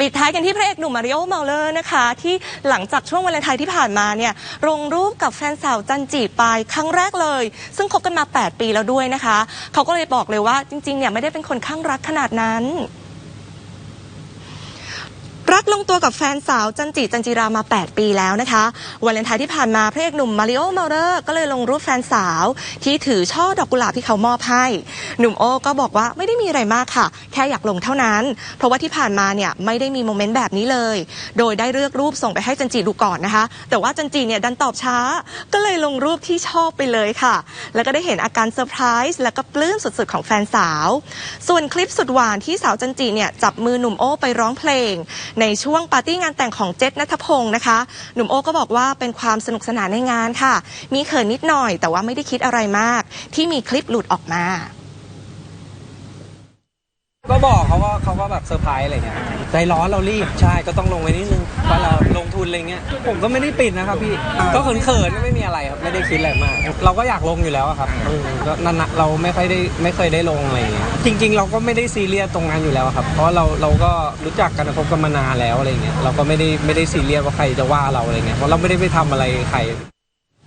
ปิดท้ายกันที่พระเอกหนุ่มมาริโอเมาเลอร์นะคะ ที่หลังจากช่วงวันเลนไทน์ที่ผ่านมาเนี่ยลงรูปกับแฟนสาวจันจีไปครั้งแรกเลย ซึ่งคบกันมา 8 ปีแล้วด้วยนะคะ เขาก็เลยบอกเลยว่าจริงๆเนี่ยไม่ได้เป็นคนข้างรักขนาดนั้น ลงตัวกับแฟนสาวจันจิจันจิรามา 8 ปีแล้วนะคะวาเลนไทน์ที่ผ่านมาพระเอกหนุ่มมาริโอเมาเลอร์ก็เลยลงรูปแฟนสาว ที่ถือช่อดอกกุหลาบที่เขามอบให้ หนุ่มโอก็บอกว่าไม่ได้มีอะไรมากค่ะ แค่อยากลงเท่านั้น เพราะว่าที่ผ่านมาเนี่ยไม่ได้มีโมเมนต์แบบนี้เลย โดยได้เลือกรูปส่งไปให้จันจิดูก่อนนะคะ แต่ว่าจันจิเนี่ยดันตอบช้า ก็เลยลงรูปที่ชอบไปเลยค่ะ แล้วก็ได้เห็นอาการเซอร์ไพรส์แล้วก็ปลื้มสุดๆของแฟนสาว ส่วนคลิปสุดหวานที่สาวจันจิเนี่ยจับมือหนุ่มโอไปร้องเพลง ในช่วงปาร์ตี้งานแต่งของเจษนัทพงศ์นะคะ หนุ่มโอก็บอกว่าเป็นความสนุกสนานในงานค่ะ มีเขินนิดหน่อย แต่ว่าไม่ได้คิดอะไรมาก ที่มีคลิปหลุดออกมา ก็บอก เขาว่าเขาก็แบบเซอร์ไพรส์อะไรเงี้ยใจร้อนเรารีบใช่ก็ต้องลงไว้นิดนึงเพราะเราลงทุนอะไรเงี้ยผมก็ไม่ได้ปิดนะครับพี่ก็เขินๆไม่มีอะไรครับไม่ได้คิดอะไรมาก เราก็อยากลงอยู่แล้วอะครับก็นั่นนะเราไม่ค่อยได้ไม่เคยได้ลงอะไรเงี้ยจริง ๆ เราก็ไม่ได้ซีเรียสตรงนั้นอยู่แล้วครับ เพราะเราเราก็รู้จักกันคบกันมานานแล้วอะไรเงี้ยเราก็ไม่ได้ไม่ได้ซีเรียสว่าใครจะว่าเราอะไรเงี้ยเพราะเราไม่ได้ไปทำอะไรใคร